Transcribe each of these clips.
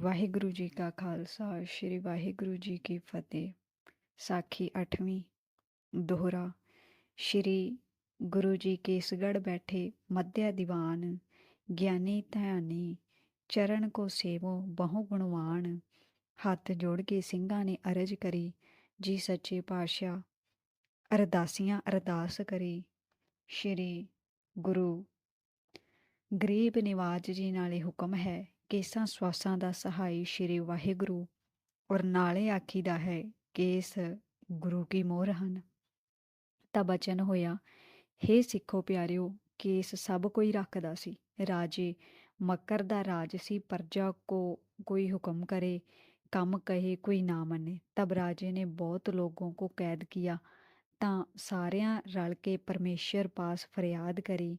ਵਾਹਿਗੁਰੂ ਜੀ ਕਾ ਖਾਲਸਾ, ਸ੍ਰੀ ਵਾਹਿਗੁਰੂ ਜੀ ਕੀ ਫਤਿਹ। ਸਾਖੀ 8ਵੀਂ ਦੋਹਰਾ, ਸ੍ਰੀ ਗੁਰੂ ਜੀ ਕੇਸਗੜ ਬੈਠੇ ਮੱਧਿਆ ਦੀਵਾਨ, ਗਿਆਨੀ ਧਿਆਨੀ, ਚਰਨ ਕੋ ਸੇਵੋ, ਬਹੁ ਗੁਣਵਾਨ। ਹੱਥ ਜੋੜ ਕੇ ਸਿੰਘਾਂ ਨੇ ਅਰਜ ਕਰੀ, ਜੀ ਸੱਚੇ ਪਾਤਸ਼ਾਹ, ਅਰਦਾਸੀਆਂ ਅਰਦਾਸ ਕਰੀ। ਸ੍ਰੀ ਗੁਰੂ ਗਰੀਬ ਨਿਵਾਜ ਜੀ ਨਾਲੇ ਹੁਕਮ ਹੈ ਕੇਸਾਂ, ਸਵਾਸਾਂ ਦਾ ਸਹਾਈ ਸ਼੍ਰੀ ਵਾਹਿਗੁਰੂ ਔਰ ਨਾਲੇ ਆਖੀਦਾ ਹੈ, ਕੇਸ ਗੁਰੂ ਕੀ ਮੋਹਰ ਹਨ। ਤਾਂ ਬਚਨ ਹੋਇਆ हे ਸਿੱਖੋ ਪਿਆਰਿਓ, ਕੇਸ ਸਭ ਕੋਈ ਰੱਖਦਾ ਸੀ। ਰਾਜੇ, ਮੱਕਰ ਦਾ ਰਾਜ ਸੀ, ਪਰਜਾ ਕੋ ਕੋਈ ਹੁਕਮ ਕਰੇ, ਕੰਮ ਕਹੇ ਕੋਈ ਨਾ ਮੰਨੇ। ਤਬ ਰਾਜੇ ਨੇ ਬਹੁਤ ਲੋਗੋਂ ਕੋ ਕੈਦ ਕੀਆ, ਤਾਂ ਸਾਰਿਆਂ ਰਲ ਕੇ ਪਰਮੇਸ਼ਰ ਪਾਸ ਫਰਿਆਦ ਕਰੀ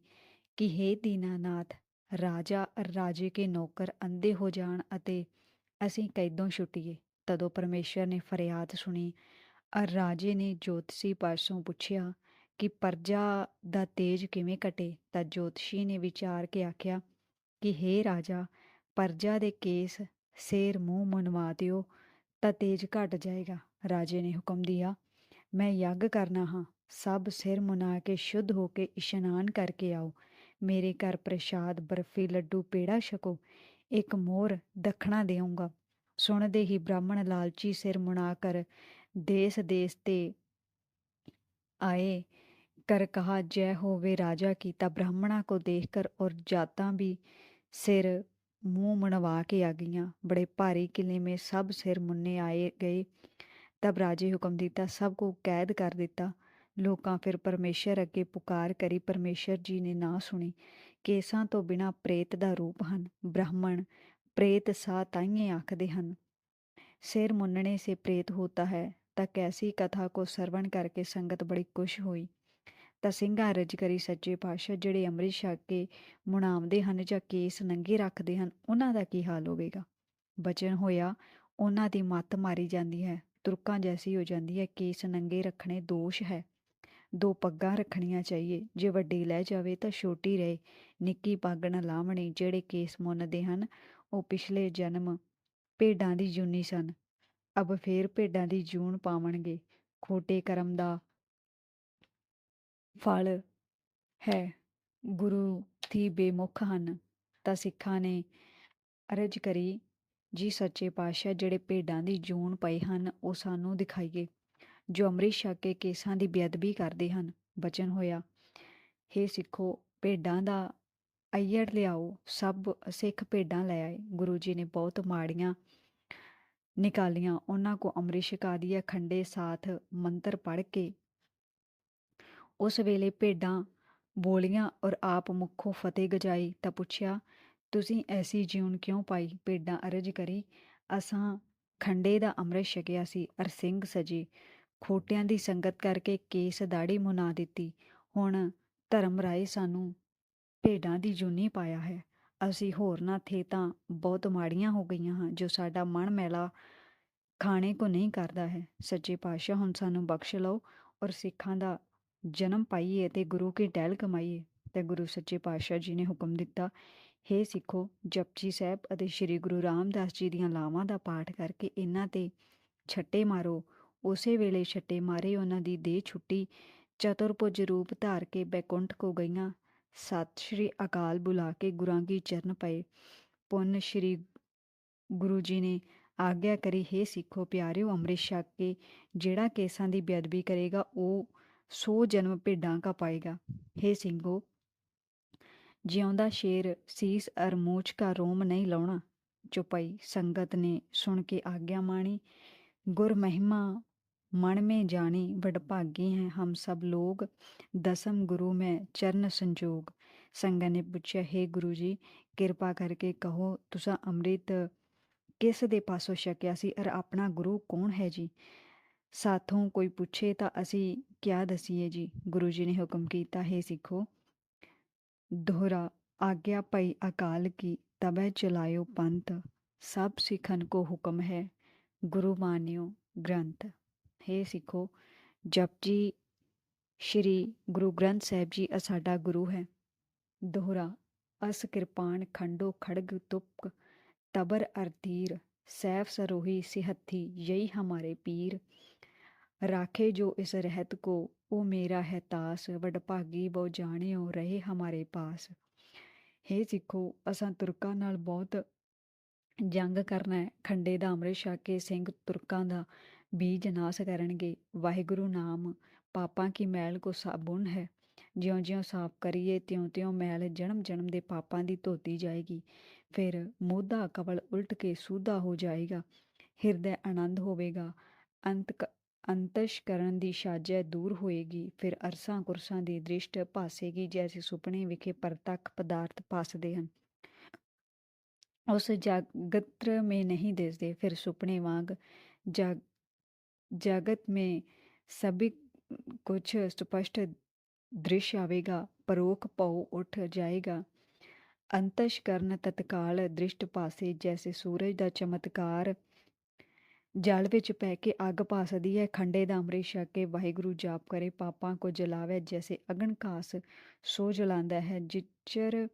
ਕਿ हे ਦੀਨਾਨਾਥ ਰਾਜਾ ਰਾਜੇ ਕੇ ਨੌਕਰ ਅੰਧੇ ਹੋ ਜਾਣ ਅਤੇ ਅਸੀਂ ਕੈਦੋਂ ਛੁੱਟੀਏ। ਤਦੋਂ ਪਰਮੇਸ਼ਰ ਨੇ ਫਰਿਆਦ ਸੁਣੀ ਅਰ ਰਾਜੇ ਨੇ ਜੋਤਸ਼ੀ ਪਾਸੋਂ ਪੁੱਛਿਆ ਕਿ ਪਰਜਾ ਦਾ ਤੇਜ ਕਿਵੇਂ ਘਟੇ ਤਾਂ ਜੋਤਸ਼ੀ ਨੇ ਵਿਚਾਰ ਕੇ ਆਖਿਆ ਕਿ हे ਰਾਜਾ, ਪਰਜਾ ਦੇ ਕੇਸ ਸੇਰ ਮੂੰਹ ਮਨਵਾ ਦਿਓ ਤਾਂ ਤੇਜ ਘਟ ਜਾਏਗਾ। ਰਾਜੇ ਨੇ ਹੁਕਮ ਦਿਆ, ਮੈਂ ਯੱਗ ਕਰਨਾ ਹਾਂ। ਸਭ ਸਿਰ ਮੁਨਾ ਕੇ ਸ਼ੁੱਧ ਹੋ ਕੇ ਇਸ਼ਨਾਨ ਕਰਕੇ ਆਓ। ਮੇਰੇ ਘਰ ਪ੍ਰਸ਼ਾਦ ਬਰਫੀ ਲੱਡੂ ਪੇੜਾ ਛਕੋ ਇੱਕ ਮੋਰ ਦਖਣਾ ਦੇਉਂਗਾ ਸੁਣਦੇ ਹੀ ਬ੍ਰਾਹਮਣ ਲਾਲਚੀ ਸਿਰ ਮੁਣਾ ਕਰ ਦੇਸ ਦੇਸ ਤੇ ਆਏ कर कहा जय होवे राजा की तब ब्राह्मणा को देखकर और जातां भी सिर मुंह मुनवा के आ गईं बड़े भारी किले में सब सिर मुन्ने आए गए तब राजे हुक्म देता सबको कैद कर देता ਲੋਕਾਂ ਫਿਰ ਪਰਮੇਸ਼ਰ ਅੱਗੇ ਪੁਕਾਰ ਕਰੀ, ਪਰਮੇਸ਼ਰ ਜੀ ਨੇ ਨਾ ਸੁਣੀ। ਕੇਸਾਂ ਤੋਂ ਬਿਨਾ ਪ੍ਰੇਤ ਦਾ ਰੂਪ ਹਨ, ਬ੍ਰਾਹਮਣ ਪ੍ਰੇਤ ਸਾ ਤਾਈਏ ਆਖਦੇ ਹਨ। ਸਿਰ ਮੁੰਨਣੇ ਸੇ ਪ੍ਰੇਤ ਹੋਤਾ ਹੈ, ਤਾਂ ਕੈਸੀ ਕਥਾ ਕੋ ਸਰਵਣ ਕਰਕੇ ਸੰਗਤ ਬੜੀ ਖੁਸ਼ ਹੋਈ। ਤਾਂ ਸਿੰਘਾਂ ਰਜ ਕਰੀ ਸੱਚੇ ਪਾਤਸ਼ਾਹ, ਜਿਹੜੇ ਅੰਮ੍ਰਿਤ ਛਕ ਕੇ ਮੁਣਾਵਦੇ ਹਨ ਜਾਂ ਕੇਸ ਨੰਗੇ ਰੱਖਦੇ ਹਨ, ਉਹਨਾਂ ਦਾ ਕੀ ਹਾਲ ਹੋਵੇਗਾ? ਬਚਨ ਹੋਇਆ, ਉਹਨਾਂ ਦੀ ਮੱਤ ਮਾਰੀ ਜਾਂਦੀ ਹੈ, ਤੁਰਕਾਂ ਜੈਸੀ ਹੋ ਜਾਂਦੀ ਹੈ, ਕੇਸ ਨੰਗੇ ਰੱਖਣੇ ਦੋਸ਼ ਹੈ। ਦੋ ਪੱਗਾਂ ਰੱਖਣੀਆਂ ਚਾਹੀਏ। ਜੇ ਵੱਡੀ ਲੈ ਜਾਵੇ ਤਾਂ ਛੋਟੀ ਰਹੇ। ਨਿੱਕੀ ਪੱਗ ਨਾ ਲਾਵਣੀ ਜਿਹੜੇ ਕੇਸ ਮੁੰਨਦੇ ਹਨ। ਉਹ ਪਿਛਲੇ ਜਨਮ ਭੇਡਾਂ ਦੀ ਜੂਨੀ ਸਨ। ਅਬ ਫੇਰ ਭੇਡਾਂ ਦੀ ਜੂਨ ਪਾਵਣਗੇ। ਖੋਟੇ ਕਰਮ ਦਾ ਫਲ ਹੈ। ਗੁਰੂ ਥੀ ਬੇਮੁਖ ਹਨ। ਤਾਂ ਸਿੱਖਾਂ ਨੇ ਅਰਜ ਕਰੀ, ਜੀ ਸੱਚੇ ਪਾਤਸ਼ਾਹ, ਜਿਹੜੇ ਭੇਡਾਂ ਦੀ ਜੂਨ ਪਏ ਹਨ, ਉਹ ਸਾਨੂੰ ਦਿਖਾਈਏ। ਜੋ ਅੰਮ੍ਰਿਤ ਛਕ ਕੇ ਕੇਸਾਂ ਦੀ ਬੇਅਦਬੀ ਕਰਦੇ ਹਨ। ਬਚਨ ਹੋਇਆ हे ਸਿੱਖੋ, ਭੇਡਾਂ ਦਾ ਅਈੜ ਲਿਆਓ, ਸਭ ਸਿੱਖ ਭੇਡਾਂ ਲੈ ਆਏ। ਗੁਰੂ ਜੀ ਨੇ ਬਹੁਤ ਮਾੜੀਆਂ ਨਿਕਾਲੀਆਂ, ਉਹਨਾਂ ਕੋ ਅੰਮ੍ਰਿਤ ਛਕਾ ਦਿਆ ਖੰਡੇ ਸਾਥ ਮੰਤਰ ਪੜ੍ਹ ਕੇ ਉਸ ਵੇਲੇ ਭੇਡਾਂ ਬੋਲੀਆਂ ਔਰ ਆਪ ਮੁੱਖੋਂ ਫਤਿਹ ਗਜਾਈ ਤਾਂ ਪੁੱਛਿਆ, ਤੁਸੀਂ ਐਸੀ ਜਿਉਣ ਕਿਉਂ ਪਾਈ? ਭੇਡਾਂ ਅਰਜ ਕਰੀ, ਅਸਾਂ ਖੰਡੇ ਦਾ ਅੰਮ੍ਰਿਤ ਛਕਿਆ ਸੀ ਅਰ ਸਿੰਘ ਸਜੇ। ਖੋਟਿਆਂ ਦੀ ਸੰਗਤ ਕਰਕੇ ਕੇਸ ਦਾੜੀ ਮੁਨਾ ਦਿੱਤੀ। ਹੁਣ ਧਰਮ ਰਾਏ ਸਾਨੂੰ ਭੇਡਾਂ ਦੀ ਜੂਨੀ ਪਾਇਆ ਹੈ। ਅਸੀਂ ਹੋਰ ਨਾ ਥੇ ਤਾਂ ਬਹੁਤ ਮਾੜੀਆਂ ਹੋ ਗਈਆਂ ਹਾਂ, ਜੋ ਸਾਡਾ ਮਨ ਮੈਲਾ ਖਾਣੇ ਕੋ ਨਹੀਂ ਕਰਦਾ ਹੈ। ਸੱਚੇ ਪਾਤਸ਼ਾਹ ਹੁਣ ਸਾਨੂੰ ਬਖਸ਼ ਲਓ ਔਰ ਸਿੱਖਾਂ ਦਾ ਜਨਮ ਪਾਈਏ ਤੇ ਗੁਰੂ ਕੀ ਟਹਿਲ ਕਮਾਈਏ। ਤੇ ਗੁਰੂ ਸੱਚੇ ਪਾਤਸ਼ਾਹ ਜੀ ਨੇ ਹੁਕਮ ਦਿੱਤਾ हे ਸਿੱਖੋ, ਜਪਜੀ ਸਾਹਿਬ ਅਤੇ ਸ੍ਰੀ ਗੁਰੂ ਰਾਮਦਾਸ ਜੀ ਦੀਆਂ ਲਾਵਾਂ ਦਾ ਪਾਠ ਕਰਕੇ ਇਹਨਾਂ ਤੇ ਛੱਟੇ ਮਾਰੋ। ਉਸੇ ਵੇਲੇ ਛੱਟੇ ਮਾਰੇ ਉਹਨਾਂ ਦੀ ਦੇਹ ਛੁੱਟੀ, ਚਤੁਰਭੁਜ ਰੂਪ ਧਾਰ ਕੇ ਬੈਕੁੰਠ ਕੋ ਗਈਆਂ। ਸਤਿ ਸ਼੍ਰੀ ਅਕਾਲ ਬੁਲਾ ਕੇ ਗੁਰਾਂ ਕੀ ਚਰਨ ਪਏ। ਪੁੰਨ ਸ਼੍ਰੀ ਗੁਰੂ ਜੀ ਨੇ ਆਗਿਆ ਕਰੀ हे ਸਿੱਖੋ ਪਿਆਰਿਓ ਅੰਮ੍ਰਿਤ ਛਕ ਕੇ, ਜਿਹੜਾ ਕੇਸਾਂ ਦੀ ਬੇਅਦਬੀ ਕਰੇਗਾ, ਉਹ ਸੋ ਜਨਮ ਭੇਡਾਂ ਕਾ ਪਾਏਗਾ। हे ਸਿੰਘੋ, ਜਿਉਂਦਾ ਸ਼ੇਰ ਸੀਸ ਅਰ ਮੂਛ ਕਾ ਰੋਮ ਨਹੀਂ ਲਾਉਣਾ। ਚੁਪਈ ਸੰਗਤ ਨੇ ਸੁਣ ਕੇ ਆਗਿਆ ਮਾਣੀ, ਗੁਰ ਮਹਿਮਾ ਮਨ में जानी वडभागी हैं हम सब लोग ਦਸਮ ਗੁਰੂ ਮੈਂ ਚਰਨ ਸੰਜੋਗ ਸੰਗਤ ਨੇ ਪੁੱਛਿਆ ਹੈ ਗੁਰੂ ਜੀ ਕਿਰਪਾ ਕਰਕੇ ਕਹੋ ਤੁਸੀਂ ਅੰਮ੍ਰਿਤ ਕਿਸ ਦੇ ਪਾਸੋਂ ਛਕਿਆ ਸੀ ਅਰ ਆਪਣਾ ਗੁਰੂ ਕੌਣ ਹੈ ਜੀ ਸਾਥੋਂ ਕੋਈ ਪੁੱਛੇ ਤਾਂ ਅਸੀਂ ਕਿਆ ਦਸੀਏ ਜੀ ਗੁਰੂ ਜੀ ਨੇ ਹੁਕਮ ਕੀਤਾ ਹੈ ਸਿੱਖੋ ਦੋਹਰਾ ਆਗਿਆ ਪਈ ਅਕਾਲ ਕੀ ਤਬੈ ਚਲਾਇਓ ਪੰਥ ਸਭ ਸਿੱਖਨ ਕੋ ਹੁਕਮ ਹੈ ਗੁਰੂ ਮਾਨਿਓ ਗ੍ਰੰਥ हे ਸਿੱਖੋ ਜਪਜੀ ਸ਼੍ਰੀ ਗੁਰੂ ਗ੍ਰੰਥ ਸਾਹਿਬ ਜੀ ਸਾਡਾ ਗੁਰੂ ਹੈ। ਦੋਹਰਾ, ਅਸ ਕਿਰਪਾਨ ਖੰਡੋ ਖੜਗ ਤੁਪਕ, ਤਬਰ ਅਰਤੀਰ ਸੈਫ ਸਰੋਹੀ ਸਿਹੱਥੀ ਯਹੀ ਹਮਾਰੇ ਪੀਰ। ਰਾਖੇ ਜੋ ਇਸ ਰਹਿਤ ਕੋ ਉਹ ਮੇਰਾ ਹੈ ਤਾਸ, ਵਡਭਾਗੀ ਬਹੁ ਜਾਣਿਓ ਰਹੇ ਹਮਾਰੇ ਪਾਸ। ਹੇ ਸਿੱਖੋ, ਅਸਾਂ ਤੁਰਕਾਂ ਨਾਲ ਬਹੁਤ ਜੰਗ ਕਰਨਾ ਖੰਡੇ ਦਾ ਅੰਮ੍ਰਿਤ ਛਕ ਕੇ ਸਿੰਘ ਤੁਰਕਾਂ ਦਾ ਬੀਜ ਨਾਸ ਕਰਨਗੇ। ਵਾਹਿਗੁਰੂ ਨਾਮ, ਪਾਪਾਂ ਕੀ ਮੈਲ ਕੋ ਸਾਬੁਨ ਹੈ। ਜਿਉਂ-ਜਿਉਂ ਸਾਫ਼ ਕਰੀਏ, ਤਿਉਂ-ਤਿਉਂ ਮੈਲ ਜਨਮ-ਜਨਮ ਦੇ ਪਾਪਾਂ ਦੀ ਧੋਤੀ ਜਾਏਗੀ। ਫਿਰ ਮੋਢਾ ਕਵਲ ਉਲਟ ਕੇ ਸੂਧਾ ਹੋ ਜਾਏਗਾ। ਹਿਰਦੈ ਆਨੰਦ ਹੋਵੇਗਾ। ਅੰਤ ਅੰਤਸ਼ ਕਰਨ ਦੀ ਸਾਜੈ ਦੂਰ ਹੋਏਗੀ। ਫਿਰ ਅਰਸਾਂ ਕੁਰਸਾਂ ਦੀ ਦ੍ਰਿਸ਼ਟ ਪਾਸੇਗੀ ਜੈਸੇ ਸੁਪਨੇ ਵਿਖੇ ਪਰਤੱਖ ਪਦਾਰਥ ਪਾਸਦੇ ਹਨ। ਉਸ ਜਗਤਰ ਮੇ ਨਹੀਂ ਦਿਸਦੇ। ਫਿਰ ਸੁਪਨੇ ਵਾਂਗ ਜਗ जगत में सभी कुछ स्पष्ट दृश्य आवेगा परोख पौ उठ जाएगा ਅੰਤਸ਼ਕਰਨ ਤਤਕਾਲ ਦ੍ਰਿਸ਼ਟ ਪਾਸੇ ਜੈਸੇ ਸੂਰਜ ਦਾ ਚਮਤਕਾਰ ਜਲ ਵਿੱਚ ਪੈ ਕੇ ਅੱਗ ਭਾਸਦੀ ਹੈ ਖੰਡੇ ਦਾ ਅੰਮ੍ਰਿਤ ਛਕ ਕੇ ਵਾਹਿਗੁਰੂ ਜਾਪ ਕਰੇ ਪਾਪਾਂ ਕੋ ਜਲਾਵੇ ਜੈਸੇ ਅਗਨ ਘਾਸ ਸੋ ਜਲਾਂਦਾ ਹੈ ਜਿਚਰ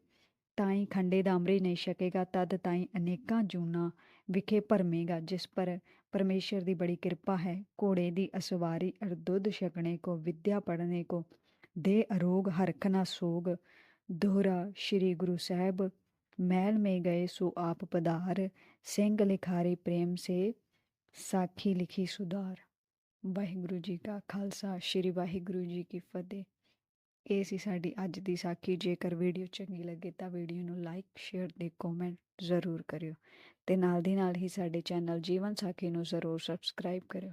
ਤਾਈ ਖੰਡੇ ਦਾ ਅੰਮ੍ਰਿਤ ਨਹੀਂ ਛਕੇਗਾ ਤਦ ਤਾਈ ਅਨੇਕਾਂ ਜੂਨਾ ਵਿਖੇ ਭਰਮੇਗਾ ਜਿਸ ਪਰ परमेश्वर ਦੀ ਬੜੀ ਕਿਰਪਾ ਹੈ ਘੋੜੇ ਦੀ ਅਸਵਾਰੀ ਅਰ ਦੁੱਧ ਛਕਣੇ ਕੋ ਵਿਦਿਆ ਪੜ੍ਹਨੇ ਕੋ ਦੇ ਅਰੋਗ ਹਰਖ ਨਾ ਸੋਗ ਦੋਹਰਾ ਸ਼੍ਰੀ ਗੁਰੂ ਸਾਹਿਬ महल में गए सो आप पधार ਸਿੰਘ ਲਿਖਾਰੇ ਪ੍ਰੇਮ ਸੇ ਸਾਖੀ ਲਿਖੀ ਸੁਧਾਰ ਵਾਹਿਗੁਰੂ ਜੀ ਕਾ ਖਾਲਸਾ ਸ਼੍ਰੀ ਵਾਹਿਗੁਰੂ ਜੀ ਕੀ ਫਤਿਹ ਇਹ ਸੀ ਸਾਡੀ ਅੱਜ ਦੀ ਸਾਖੀ। ਜੇਕਰ ਵੀਡੀਓ ਚੰਗੀ ਲੱਗੇ ਤਾਂ ਵੀਡੀਓ ਨੂੰ ਲਾਈਕ, ਸ਼ੇਅਰ ਤੇ ਕਮੈਂਟ ਜ਼ਰੂਰ ਕਰਿਓ ਤੇ ਨਾਲ ਦੀ ਨਾਲ ਹੀ ਸਾਡੇ ਚੈਨਲ ਜੀਵਨ ਸਾਖੀ ਨੂੰ ਜ਼ਰੂਰ ਸਬਸਕ੍ਰਾਈਬ ਕਰਿਓ।